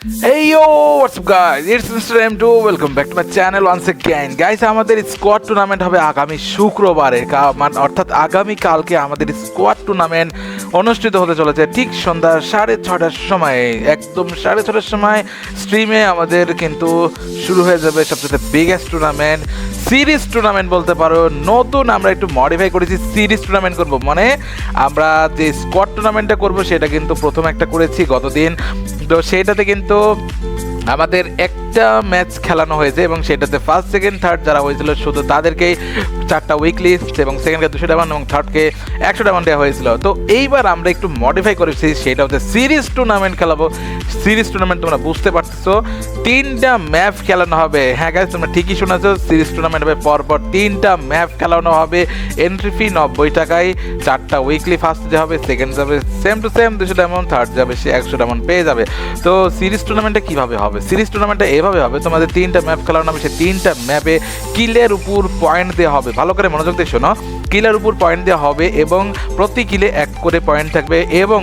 Hey yo, what's up guys? It's Mr. M2. Welcome back to my channel once again. Guys, আমাদের squad tournament হবে আগামী শুক্রবারে মানে অর্থাৎ আগামী কালকে আমাদের স্কোয়াড টুর্নামেন্ট অনুষ্ঠিত হতে চলেছে ঠিক সন্ধ্যা সাড়ে ছটার সময় একদম সাড়ে ছটার সময় স্ট্রিমে আমাদের কিন্তু শুরু হয়ে যাবে সবচেয়ে বিগেস্ট টুর্নামেন্ট সিরিজ টুর্নামেন্ট বলতে পারো নতুন আমরা একটু মডিফাই করেছি সিরিজ টুর্নামেন্ট করব মানে আমরা যে স্কোয়াড টুর্নামেন্টটা করব সেটা কিন্তু প্রথম একটা করেছি গতদিন তো সেটাতে কিন্তু আমাদের একটা ম্যাচ খেলানো হয়েছে এবং সেটাতে ফার্স্ট সেকেন্ড থার্ড যারা হয়েছিল শুধু তাদেরকেই চারটা উইকলি এবং সেকেন্ডকে দুশো ডায়মন্ড এবং থার্ডকে একশো ডায়মন্ড দেওয়া হয়েছিল। তো এইবার আমরা একটু মডিফাই করেছি, সেটা হচ্ছে সিরিজ টুর্নামেন্ট খেলাবো। সিরিজ টুর্নামেন্ট তোমরা বুঝতে পারতেছো, তিনটা ম্যাপ খেলানো হবে। হ্যাঁ গাইজ তোমরা ঠিকই শুনেছো সিরিজ টুর্নামেন্ট হবে পরপর তিনটা ম্যাপ খেলানো হবে। এন্ট্রি ফি নব্বই টাকায়, চারটা উইকলি ফার্স্ট যে হবে সেকেন্ড যাবে সেম টু সেম দুশো ডায়মন্ড থার্ড যাবে, সে একশো ডায়মন্ড পেয়ে যাবে। তো সিরিজ টুর্নামেন্টটা কীভাবে হবে? সিরিজ টুর্নামেন্টটা এভাবে হবে, তোমাদের তিনটা ম্যাপ খেলানো হবে সেই তিনটা ম্যাপে কিলের উপর পয়েন্ট দেওয়া হবে। ভালো করে মনোযোগ দিয়ে শোনো। কিলের উপর পয়েন্ট দেওয়া হবে এবং প্রতি কিলে এক করে পয়েন্ট থাকবে এবং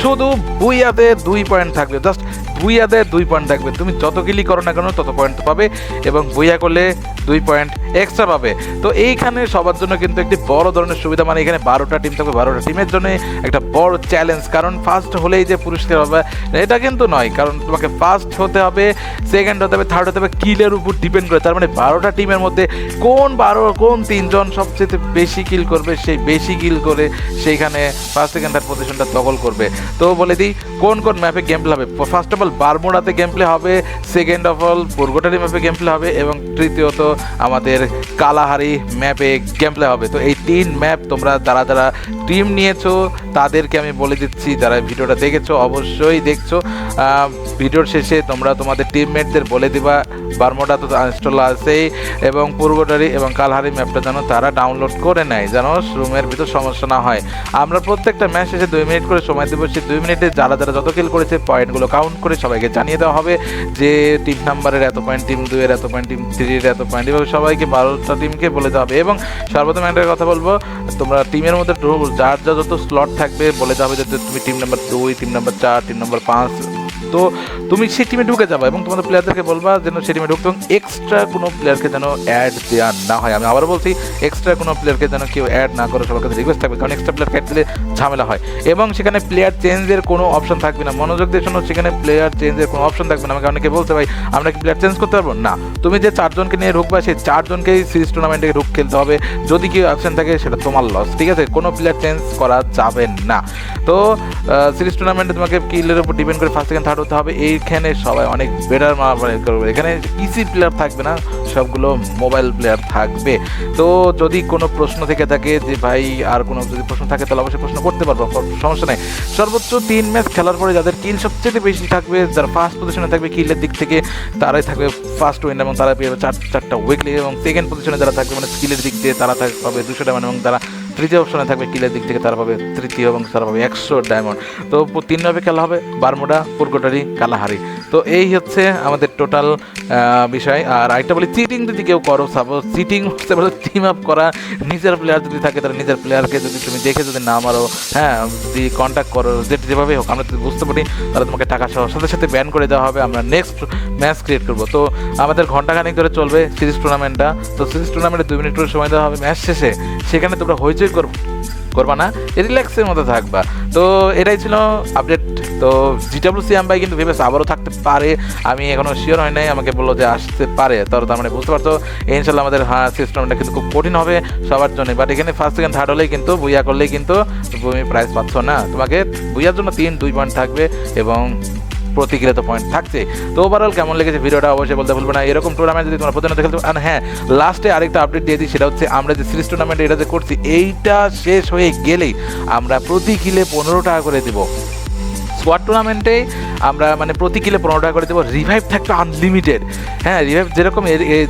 শুধু বুইয়াতে দুই পয়েন্ট থাকবে। জাস্ট বুইয়াতে দুই পয়েন্ট থাকবে তুমি যত কিলি করো না কেন, তত পয়েন্ট পাবে এবং বুইয়া করলে দুই পয়েন্ট এক্সট্রা পাবে। তো এইখানে সবার জন্য কিন্তু একটি বড় ধরনের সুবিধা মানে এখানে বারোটা টিম থাকবে বারোটা টিমের জন্য একটা বড় চ্যালেঞ্জ কারণ ফার্স্ট হলেই যে পুরস্কার হবে, এটা কিন্তু নয়। কারণ তোমাকে ফার্স্ট হতে হবে সেকেন্ড হতে হবে থার্ড হতে হবে, কিলের উপর ডিপেন্ড করে। তার মানে বারোটা টিমের মধ্যে কোন বারো, কোন তিনজন সবচেয়ে বেশি কিল করবে, সেই বেশি কিল করে সেইখানে ফার্স্ট সেকেন্ড থার্ড পজিশনটা দখল করবে। তো বলে দিই, কোন কোন ম্যাপে গেম হবে? ফার্স্ট অফ অল বারমোড়াতে গেম প্লে হবে সেকেন্ড অফ অল বোরগোটারি ম্যাপে গেম প্লে হবে এবং তৃতীয়ত আমাদের কালাহারি ম্যাপে গেম প্লে হবে। তো এই তিন ম্যাপ তোমরা দ্বারা যারা টিম নিয়েছো তাদেরকে আমি বলে দিচ্ছি, যারা ভিডিওটা দেখেছ, অবশ্যই দেখছ। ভিডিওর শেষে তোমরা তোমাদের টিমমেটদের বলে দিবা বারমোটা তো ইনস্টল আছেই, এবং পূর্বটারি এবং কালহারি ম্যাপটা যেন তারা ডাউনলোড করে নেয়, যেন রুমের ভিতর সমস্যা না হয়। আমরা প্রত্যেকটা ম্যাচ শেষে দুই মিনিট করে সময় দেবো, সেই দুই মিনিটে যারা যারা যত কিল করেছে পয়েন্টগুলো কাউন্ট করে সবাইকে জানিয়ে দেওয়া হবে যে টিম নাম্বারের এত পয়েন্ট টিম দুইয়ের এত পয়েন্ট টিম থ্রির এত পয়েন্ট এভাবে সবাইকে বারোটা টিমকে বলে দেওয়া হবে। এবং সর্বপ্রথম একটা কথা বলব, তোমরা টিমের মধ্যে যার যা যত স্লট থাকবে, বলে দেওয়া হবে যে তুমি টিম নাম্বার দুই টিম নাম্বার চার টিম নাম্বার পাঁচ তো তুমি সেই টিমে ঢুকে যাবে এবং তোমাদের প্লেয়ারদেরকে বলবা যেন সেই টিমে ঢুকতে এবং এক্সট্রা কোনো প্লেয়ারকে যেন অ্যাড দেওয়া না হয়। আমি আবার বলছি এক্সট্রা কোনো প্লেয়ারকে যেন কেউ অ্যাড না করে সবার কাছে রিকোয়েস্ট থাকবে। কারণ এক্সট্রা প্লেয়ার অ্যাড দিলে ঝামেলা হয়। এবং সেখানে প্লেয়ার চেঞ্জের কোনো অপশন থাকবে না। মনোযোগ দিয়ে শোনো, সেখানে প্লেয়ার চেঞ্জের কোনো অপশন থাকবে না। আমাকে অনেকে বলতে ভাই, আমরা কি প্লেয়ার চেঞ্জ করতে পারব? না। তুমি যে চারজনকে নিয়ে ঢুকবা, সেই চারজনকেই সিরিজ টুর্নামেন্টে ঢুক খেলতে হবে। যদি কেউ অপশন থাকে, সেটা তোমার লস ঠিক আছে? কোনো প্লেয়ার চেঞ্জ করা যাবে না। তো সিরিজ টুর্নামেন্টে তোমাকে কিলের উপর ডিপেন্ড করে ফার্স্ট সেকেন্ড থার্ড হতে হবে। এইখানে সবাই অনেক বেটার মারামারি করবে। এখানে ইসি প্লেয়ার থাকবে না, সবগুলো মোবাইল প্লেয়ার থাকবে। তো যদি কোনো প্রশ্ন থেকে থাকে যে, ভাই, আর কোনো যদি প্রশ্ন থাকে, তাহলে অবশ্যই প্রশ্ন করতে পারব সমস্যা নেই। সর্বোচ্চ তিন ম্যাচ খেলার পরে যাদের কিল সবচেয়ে বেশি থাকবে, যারা ফার্স্ট পজিশনে থাকবে কিলের দিক থেকে তারাই থাকবে ফার্স্ট উইন এবং তারা পেয়ে চার, চারটা উইকলি এবং সেকেন্ড পজিশনে যারা থাকবে মানে স্কিলের দিক দিয়ে তারা থাকবে দুশো ডায়মন্ড এবং তারা তৃতীয় অপশনে থাকবে কিলের দিক থেকে তারা পাবে তৃতীয় এবং তারা পাবে একশো ডায়মন্ড। তো তিনভাবে খেলা হবে, বারমোডা পুরকোটারি কালাহারি। তো এই হচ্ছে আমাদের টোটাল বিষয়। আর আরেকটা বলি চিটিং যদি কেউ করো সাপোজ চিটিং হচ্ছে বলে টিম আপ করা, নিজের প্লেয়ার যদি থাকে, তাহলে নিজের প্লেয়ারকে যদি তুমি দেখে যদি না মারো হ্যাঁ যদি কন্ট্যাক্ট করো, যে যেভাবে হোক, আমরা যদি বুঝতে পারি, তাহলে তোমাকে টাকা সহ সাথে সাথে ব্যান করে দেওয়া হবে। আমরা নেক্সট ম্যাচ ক্রিয়েট করব। তো আমাদের ঘন্টাখানেক ধরে চলবে সিরিজ টুর্নামেন্টটা। তো সিরিজ টুর্নামেন্টে দুই মিনিট করে সময় দেওয়া হবে ম্যাচ শেষে। সেখানে তোমরা হইচই করব করবা না, রিল্যাক্সের মধ্যে থাকবা। তো এটাই ছিল আপডেট তো জিডাব্লিউ সি ভাই কিন্তু ভেবেছে আবারও থাকতে পারে। আমি এখনও শিওর হয় নাই, আমাকে বলল যে আসতে পারে। তো তার মানে বুঝতে পারছ, ইনশাল্লাহ আমাদের হ্যাঁ সিস্টেমটা কিন্তু খুব কঠিন হবে সবার জন্য। বাট এখানে ফার্স্ট সেকেন্ড থার্ড হলেই কিন্তু, বুইয়া করলেই কিন্তু তুমি প্রাইজ পাচ্ছ না। তোমাকে বুইয়ার জন্য তিন, দুই পয়েন্ট থাকবে এবং প্রতিক্রিয়া তো পয়েন্ট থাকছে। তো ওভারঅল কেমন লেগেছে ভিডিওটা অবশ্যই বলতে ভুলবে না। এরকম টুর্নামেন্ট যদি তোমরা প্রতিনিয়ত খেলতে আর হ্যাঁ লাস্টে আরেকটা আপডেট দিয়ে দিই, সেটা হচ্ছে আমরা যে সিরিজ টুর্নামেন্ট এটা যে করছি, এইটা শেষ হয়ে গেলেই আমরা প্রতি কিলে পনেরো টাকা করে দেবো। স্কোয়াড টুর্নামেন্টে আমরা মানে প্রতি কিলে পনেরো টাকা করে দেবো। রিভাইভ থাকবে আনলিমিটেড হ্যাঁ রিভাইভ যেরকম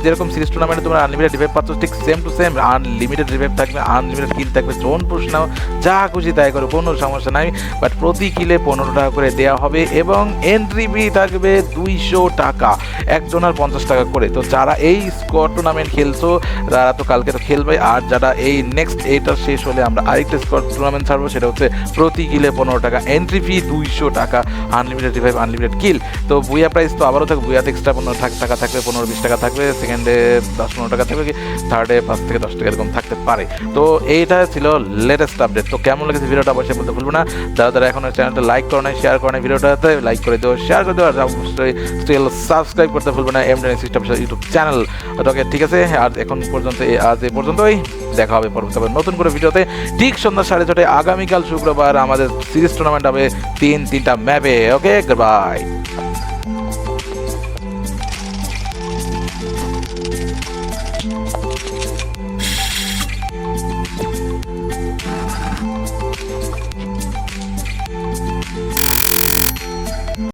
যেরকম সিরিজ টুর্নামেন্টে তোমরা আনলিমিটেড রিভাইভ পাচ্ছ, ঠিক same to same unlimited revive থাকবে আনলিমিটেড কিল থাকবে। জোন পুষ নাও যা খুশি তাই করো, কোনো সমস্যা নাই। বাট প্রতি কিলে পনেরো টাকা করে দেওয়া হবে এবং এন্ট্রি ফি থাকবে দুইশো টাকা। একজনের পঞ্চাশ টাকা করে। তো যারা এই স্কোয়াড টুর্নামেন্ট খেলছো, তারা তো কালকে তো খেলবে। আর যারা এই নেক্সট এইটা শেষ হলে আমরা আরেকটা স্কোয়াড টুর্নামেন্ট ছাড়বো, সেটা হচ্ছে প্রতি কিলে পনেরো টাকা। এন্ট্রি ফি দুইশো দুইশো টাকা আনলিমিটেড রিভাইভ আনলিমিটেড কিল তো বুয়া প্রাইস তো আবারও থাকবে বুয়াতে এক্সট্রা পনেরো টাকা থাকবে, পনেরো বিশ টাকা থাকবে সেকেন্ডে দশ পনেরো টাকা থাকবে কি থার্ডে পাঁচ থেকে দশ টাকা এরকম থাকতে পারে। তো এইটা ছিল লেটেস্ট আপডেট তো কেমন লেগেছে ভিডিওটা অবশ্যই বলতে ভুলবো না। যারা যারা এখন চ্যানেলটা লাইক করে নাই শেয়ার করে নাই ভিডিওটাতে লাইক করে দিও শেয়ার করে দিও, আর অবশ্যই স্টিল সাবস্ক্রাইব করতে ভুলবো না M ten system YouTube channel okay ঠিক আছে, আর এখন পর্যন্ত আজ এই পর্যন্তই। দেখা হবে পরবর্তী নতুন করে ভিডিওতে। ঠিক সন্ধ্যা সাড়ে ছটায় আগামীকাল শুক্রবার আমাদের সিরিজ টুর্নামেন্ট হবে তিন তিনটা ম্যাপে ওকে বাই